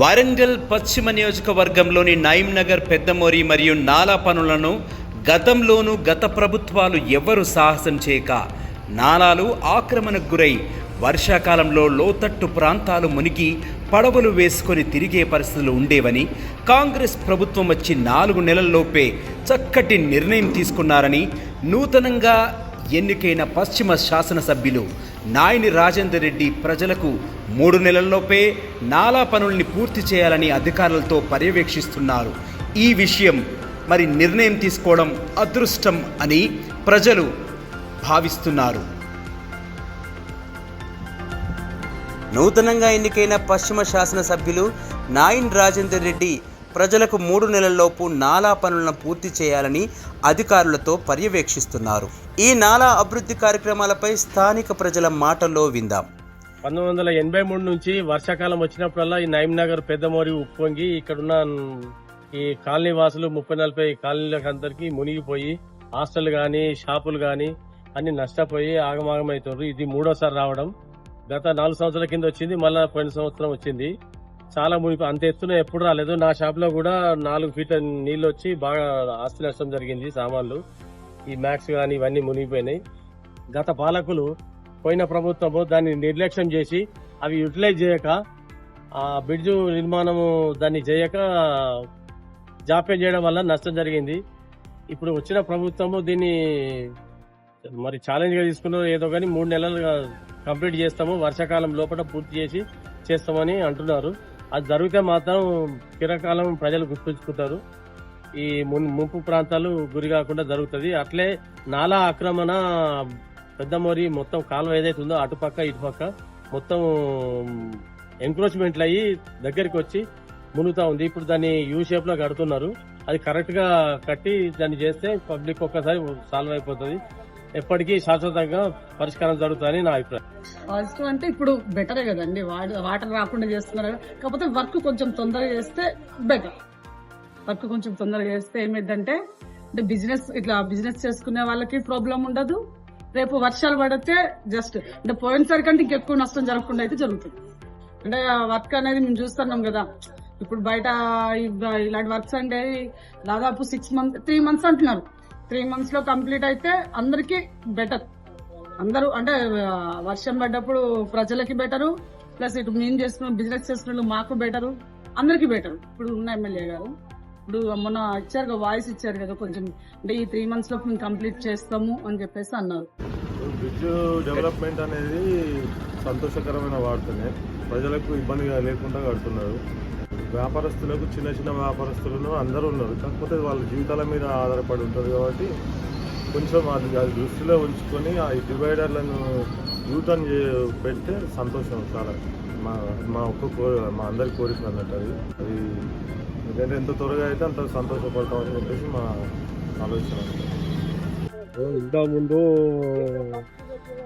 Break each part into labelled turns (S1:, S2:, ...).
S1: వరంగల్ పశ్చిమ నియోజకవర్గంలోని నగర్ పెద్దమోరి మరియు నాలా పనులను గతంలోనూ గత ప్రభుత్వాలు ఎవరు సాహసం చేయక నాలాలు ఆక్రమణకు గురై వర్షాకాలంలో లోతట్టు ప్రాంతాలు మునిగి పడవలు వేసుకొని తిరిగే పరిస్థితులు ఉండేవని కాంగ్రెస్ ప్రభుత్వం వచ్చి నాలుగు నెలల్లోపే చక్కటి నిర్ణయం తీసుకున్నారని నూతనంగా ఎన్నికైన పశ్చిమ శాసనసభ్యులు నాయని రాజేందర్ రెడ్డి ప్రజలకు మూడు నెలల్లోపే నాలా పనుల్ని పూర్తి చేయాలని అధికారులతో పర్యవేక్షిస్తున్నారు. ఈ విషయం మరి నిర్ణయం తీసుకోవడం అదృష్టం అని ప్రజలు భావిస్తున్నారు. నూతనంగా ఎన్నికైన పశ్చిమ శాసనసభ్యులు నాయన్ రాజేందర్ రెడ్డి ప్రజలకు మూడు నెలల్లోపు నాలా పనులను పూర్తి చేయాలని అధికారులతో పర్యవేక్షిస్తున్నారు. ఈ నాలా అభివృద్ధి కార్యక్రమాలపై స్థానిక ప్రజల మాటల్లో విందాం.
S2: పంతొమ్మిది వందల ఎనభై మూడు నుంచి వర్షాకాలం వచ్చినప్పుడల్లా ఈ నయీం నగర్ పెద్దమోరి ఉప్పొంగి ఇక్కడున్న ఈ కాలనీ వాసులు ముప్పై నలభై కాలనీలకు అందరికీ మునిగిపోయి హాస్టల్ కానీ షాపులు కానీ అన్ని నష్టపోయి ఆగమాగం ఇది మూడోసారి రావడం. గత నాలుగు సంవత్సరాల కింద వచ్చింది మళ్ళా పోయిన సంవత్సరం వచ్చింది. చాలా మునిపి అంత ఎత్తున ఎప్పుడు రాలేదు. నా షాప్లో కూడా నాలుగు ఫీట్ల నీళ్ళు వచ్చి బాగా ఆస్తి నష్టం జరిగింది సామాన్లు. ఈ మ్యాక్స్ కానీ ఇవన్నీ మునిగిపోయినాయి. గత పాలకులు పోయిన ప్రభుత్వము దాన్ని నిర్లక్ష్యం చేసి అవి యూటిలైజ్ చేయక ఆ బ్రిడ్జ్ నిర్మాణము దాన్ని చేయక జాప్యం చేయడం వల్ల నష్టం జరిగింది. ఇప్పుడు వచ్చిన ప్రభుత్వము దీన్ని మరి ఛాలెంజ్గా తీసుకున్నారు ఏదో కానీ మూడు నెలలుగా కంప్లీట్ చేస్తాము. వర్షాకాలం లోపల పూర్తి చేసి చేస్తామని అంటున్నారు. అది జరిగితే మాత్రం చిరకాలం ప్రజలు గుర్తుంచుకుంటారు. ఈ మున్- ముంపు ప్రాంతాలు గురి కాకుండా జరుగుతుంది. అట్లే నాలా ఆక్రమణ పెద్దమోరి మొత్తం కాలువ ఏదైతే ఉందో అటుపక్క ఇటుపక్క మొత్తం ఎంక్రోచ్మెంట్లు అయ్యి దగ్గరికి వచ్చి మునుగుతా ఉంది. ఇప్పుడు దాన్ని యూ షేప్లో కడుతున్నారు. అది కరెక్ట్గా కట్టి దాన్ని చేస్తే పబ్లిక్ ఒక్కసారి సాల్వ్ అయిపోతుంది. ఎప్పటికీ శాశ్వతంగా పరిష్కారం జరుగుతుందని నా అభిప్రాయం.
S3: పాజిటివ్ అంటే ఇప్పుడు బెటరే కదండి. వాటర్ రాకుండా చేస్తున్నారు. కాకపోతే వర్క్ కొంచెం తొందరగా చేస్తే బెటర్ వర్క్ కొంచెం తొందరగా చేస్తే ఏమైందంటే అంటే బిజినెస్ ఇట్లా బిజినెస్ చేసుకునే వాళ్ళకి ప్రాబ్లం ఉండదు. రేపు వర్షాలు పడితే జస్ట్ అంటే పోయినసారి కంటే ఇంకెక్కువ నష్టం జరగకుండా అయితే జరుగుతుంది. అంటే వర్క్ అనేది మేము చూస్తున్నాం కదా. ఇప్పుడు బయట ఇలాంటి వర్క్స్ అంటే దాదాపు సిక్స్ మంత్ త్రీ మంత్స్ అంటున్నారు. త్రీ మంత్స్లో కంప్లీట్ అయితే అందరికి బెటర్. అందరూ అంటే వర్షం పడ్డప్పుడు ప్రజలకి బెటరు ప్లస్ ఇటు మేము చేస్తున్న బిజినెస్ చేసిన మాకు బెటరు అందరికి బెటర్. ఇప్పుడు ఉన్న ఎమ్మెల్యే గారు ఇప్పుడు మొన్న ఇచ్చారు కదా వాయిస్ ఇచ్చారు కదా కొంచెం అంటే ఈ త్రీ మంత్స్లో మేము కంప్లీట్ చేస్తాము అని చెప్పేసి అన్నారు.
S4: బ్రిడ్జ్ డెవలప్మెంట్ అనేది సంతోషకరమైన వార్తనే. ప్రజలకు ఇబ్బందిగా లేకుండా కడుతున్నారు. వ్యాపారస్తులకు చిన్న చిన్న వ్యాపారస్తులను అందరూ ఉన్నారు. కాకపోతే వాళ్ళ జీవితాల మీద ఆధారపడి ఉంటుంది కాబట్టి కొంచెం అది అది దృష్టిలో ఉంచుకొని ఆ డివైడర్లను యూటర్న్ చే- పెడితే సంతోషం చాలా. మా మా ఒక్క కోరి మా అందరి కోరిక అన్నట్టు అది. అది ఎందుకంటే ఎంత త్వరగా అయితే అంత సంతోషపడతామని చెప్పేసి మా ఆలోచన.
S2: ఇంతకుముందు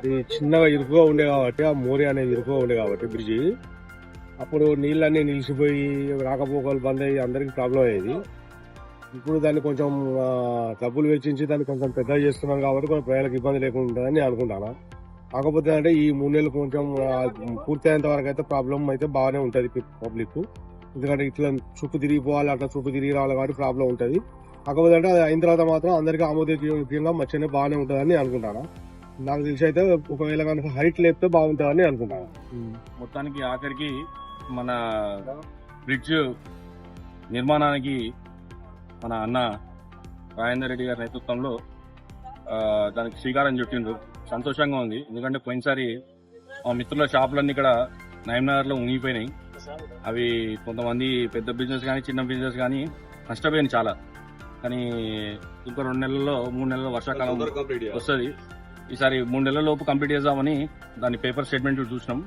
S2: ఇది చిన్నగా ఇరుకుగా ఉండే కాబట్టి ఆ మోరి అనేది ఇరుకుగా ఉండే కాబట్టి బ్రిడ్జి. అప్పుడు నీళ్ళన్నీ నిలిచిపోయి రాకపోకలు బంద్ అయ్యి అందరికి ప్రాబ్లం అయ్యేది. ఇప్పుడు దాన్ని కొంచెం డబ్బులు వెచ్చించి దాన్ని కొంచెం పెద్దగా చేస్తున్నాం కాబట్టి కొంచెం ప్రజలకు ఇబ్బంది లేకుండా ఉంటుందని అనుకుంటాను? కాకపోతే అంటే ఈ మూడు నెలలు కొంచెం పూర్తి పూర్తయ్యేంత వరకు అయితే ప్రాబ్లం అయితే బాగానే ఉంటుంది పబ్లిక్ ఎందుకంటే ఇట్లా చుట్టూ తిరిగిపోవాలి అట్లా చుట్టూ తిరిగి రావాలి కాబట్టి ప్రాబ్లం ఉంటుంది. కాకపోతే అంటే అది అయిన తర్వాత మాత్రం అందరికీ ఆమోదయోగ్యంగా మంచిగానే బాగానే ఉంటుందని అనుకుంటాను? నాకు తెలిసి అయితే ఒకవేళ కనుక హైట్ లేపితే బాగుంటుందని అనుకుంటాను?
S5: మొత్తానికి ఆఖరికి మన బ్రిడ్జ్ నిర్మాణానికి మన అన్న రాజేందర్ రెడ్డి గారి నేతృత్వంలో దానికి శ్రీకారం చుట్టిండ్రు సంతోషంగా ఉంది. ఎందుకంటే పోయినసారి మా మిత్రుల షాపులన్నీ ఇక్కడ నగర్లో మునిగిపోయినాయి. అవి కొంతమంది పెద్ద బిజినెస్ కానీ చిన్న బిజినెస్ కానీ నష్టపోయింది చాలా. కానీ ఇంకో రెండు నెలల్లో మూడు నెలల్లో వర్షాకాలం వస్తుంది. ఈసారి మూడు నెలల లోపు కంప్లీట్ చేద్దామని దాని పేపర్ స్టేట్మెంట్ చూసినాం.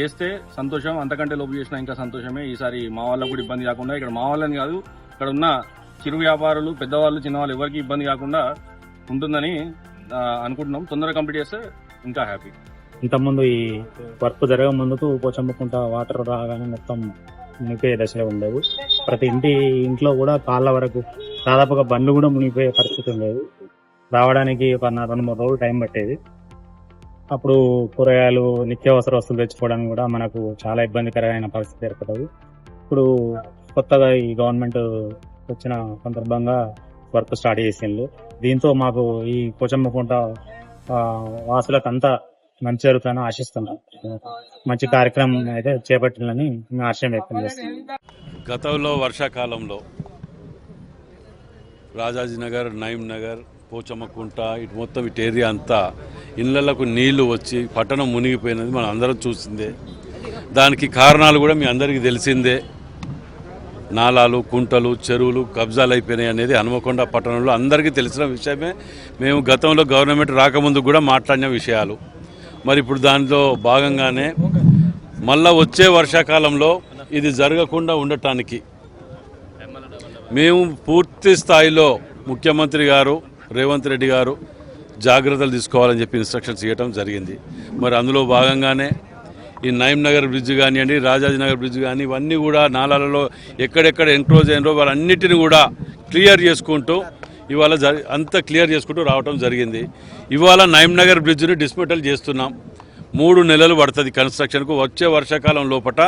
S5: చేస్తే సంతోషం అంతకంటే లోపు చేసినా ఇంకా సంతోషమే. ఈసారి మా వాళ్ళకు కూడా ఇబ్బంది కాకుండా ఇక్కడ మా వాళ్ళని కాదు ఇక్కడ ఉన్న చిరు వ్యాపారులు పెద్దవాళ్ళు చిన్నవాళ్ళు ఎవరికి ఇబ్బంది కాకుండా ఉంటుందని అనుకుంటున్నాం. తొందరగా కంప్లీట్ చేస్తే ఇంకా హ్యాపీ.
S6: ఇంతకుముందు ఈ వర్క్ జరగ ముందుకు పోచమ్మకుంట వాటర్ రాగానే మొత్తం మునిగిపోయే దశలో ఉండేది. ప్రతి ఇంటి ఇంట్లో కూడా కాళ్ళ వరకు దాదాపుగా బండ్లు కూడా మునిగిపోయే పరిస్థితి ఉండేది. రావడానికి ఒక నా- రెండు మూడు రోజులు టైం పట్టేది. అప్పుడు కూరగాయలు నిత్యావసర వస్తువులు తెచ్చుకోవడం కూడా మనకు చాలా ఇబ్బందికరమైన పరిస్థితి ఏర్పడదు ఇప్పుడు కొత్తగా ఈ గవర్నమెంట్ వచ్చిన సందర్భంగా వర్క్ స్టార్ట్ చేసిండ్రు. దీంతో మాకు ఈ పోచమ్మకుంట వాసులకు అంతా మంచి జరుగుతుందని ఆశిస్తున్నాం. మంచి కార్యక్రమం అయితే చేపట్టాలని మేము ఆశయం వ్యక్తం చేస్తున్నాం.
S7: గతంలో వర్షాకాలంలో రాజాజీనగర్ నయం నగర్ పోచమ్మకుంట ఇటు మొత్తం ఇటు ఏరియా అంతా ఇళ్ళకు నీళ్ళు వచ్చి పట్టణం మునిగిపోయినది మనం అందరం చూసిందే. దానికి కారణాలు కూడా మీ అందరికీ తెలిసిందే. నాలాలు కుంటలు చెరువులు కబ్జాలు అయిపోయినాయి అనేది హనుమకొండ పట్టణంలో అందరికీ తెలిసిన విషయమే. మేము గతంలో గవర్నమెంట్ రాకముందు కూడా మాట్లాడిన విషయాలు. మరి ఇప్పుడు దానిలో భాగంగానే మళ్ళా వచ్చే వర్షాకాలంలో ఇది జరగకుండా ఉండటానికి మేము పూర్తి స్థాయిలో ముఖ్యమంత్రి గారు రేవంత్ రెడ్డి గారు జాగ్రత్తలు తీసుకోవాలని చెప్పి ఇన్స్ట్రక్షన్స్ ఇవ్వడం జరిగింది. మరి అందులో భాగంగానే ఈ నయం నగర్ బ్రిడ్జ్ కానివ్వండి రాజాజీనగర్ బ్రిడ్జ్ కానీ ఇవన్నీ కూడా నాలాలలో ఎక్కడెక్కడ ఎంక్లోజ్ అయినో వాళ్ళన్నిటిని కూడా క్లియర్ చేసుకుంటూ ఇవాళ జరి అంతా క్లియర్ చేసుకుంటూ రావడం జరిగింది. ఇవాళ నయం నగర్ బ్రిడ్జ్ని డిస్మెంటల్ చేస్తున్నాం. మూడు నెలలు పడుతుంది కన్స్ట్రక్షన్కు వచ్చే వర్షాకాలం లోపట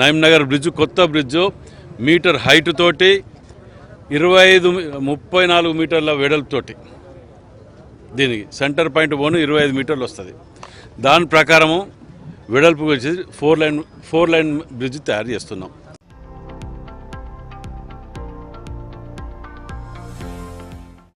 S7: నయం నగర్ బ్రిడ్జ్ కొత్త బ్రిడ్జ్ మీటర్ హైట్ తోటి ఇరవై ఐదు ముప్పై నాలుగు మీటర్ల వెడల్పుతోటి దీనికి సెంటర్ పాయింట్ పోను ఇరవై ఐదు మీటర్లు వస్తుంది. దాని ప్రకారము వెడల్పు వచ్చేసి four line four line bridge తయారు చేస్తున్నాం.